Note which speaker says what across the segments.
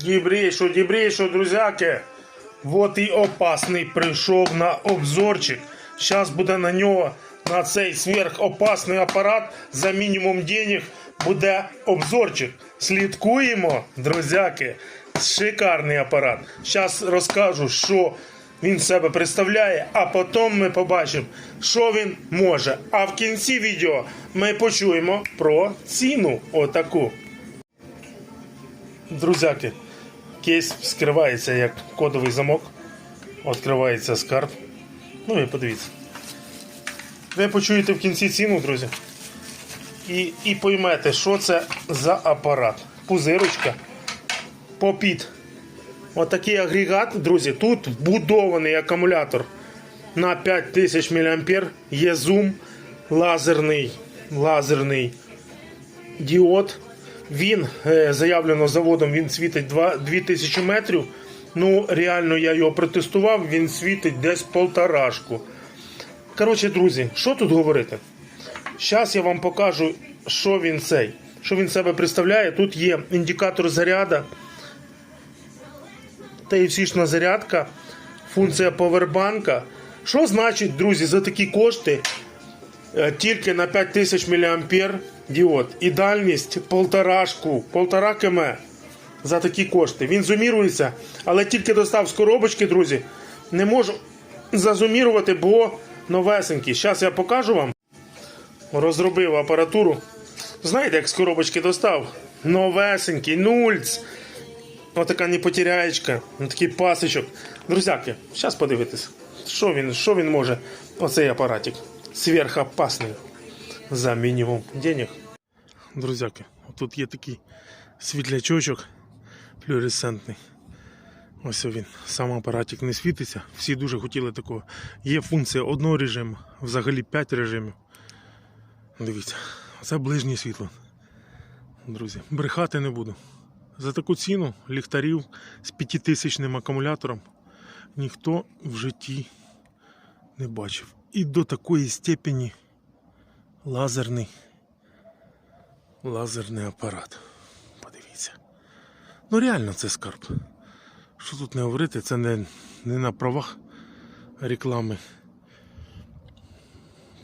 Speaker 1: Дібрейшо, дібрейшо, друзяки. Вот і опасний прийшов на обзорчик. Зараз буде на нього, на цей сверхопасний апарат за мінімум денег буде обзорчик. Слідкуємо, друзяки. Шикарний апарат. Зараз розкажу, що він себе представляє, а потім ми побачимо, що він може. А в кінці відео ми почуємо про ціну отаку. Друзяки, кейс скривається як кодовий замок. Відкривається скарб. Ну і подивіться. Ви почуєте в кінці ціну, друзі. І, і поймете, що це за апарат. Пузирочка. Попід. Отакий агрегат, друзі. Тут вбудований акумулятор на 5000 мА. Є зум лазерний. Лазерний діод. Він е, заявлено заводом, він світить два- 2000 метрів. Ну, реально я його протестував, він світить десь полторашку. Коротше, друзі, що тут говорити? Зараз я вам покажу, що він цей, що він себе представляє. Тут є індикатор заряда, та і зарядка, функція повербанка. Що значить, друзі, за такі кошти е, тільки на 5000 мА діод і дальність полторашку, полтора км за такі кошти. Він зумірується, але тільки достав з коробочки, друзі. Не можу зазумірувати, бо новесенький. Зараз я покажу вам. Розробив апаратуру. Знаєте, як з коробочки достав? Новесенький, нульц. Отака непотеряєчка, такий пасочок. Друзяки, зараз подивитись, що він, що він може, оцей апаратик. Сверхопасний за мінімум денег. Друзяки, тут є такий світлячочок флюоресцентний. Ось він. Сам апаратик не світиться. Всі дуже хотіли такого. Є функція одного режиму, взагалі 5 режимів. Дивіться, це ближнє світло. Друзі, брехати не буду. За таку ціну ліхтарів з 5000 акумулятором ніхто в житті не бачив. І до такої степені лазерний лазерний апарат. Подивіться. Ну реально це скарб. Що тут не говорити, це не, не на правах реклами.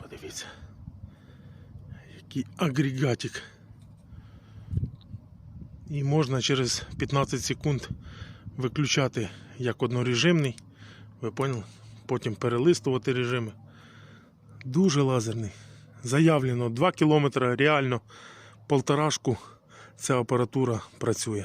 Speaker 1: Подивіться. Який агрегатик. І можна через 15 секунд виключати як однорежимний. Ви поняли? Потім перелистувати режими. Дуже лазерний. Заявлено 2 км, реально полторашку ця апаратура працює.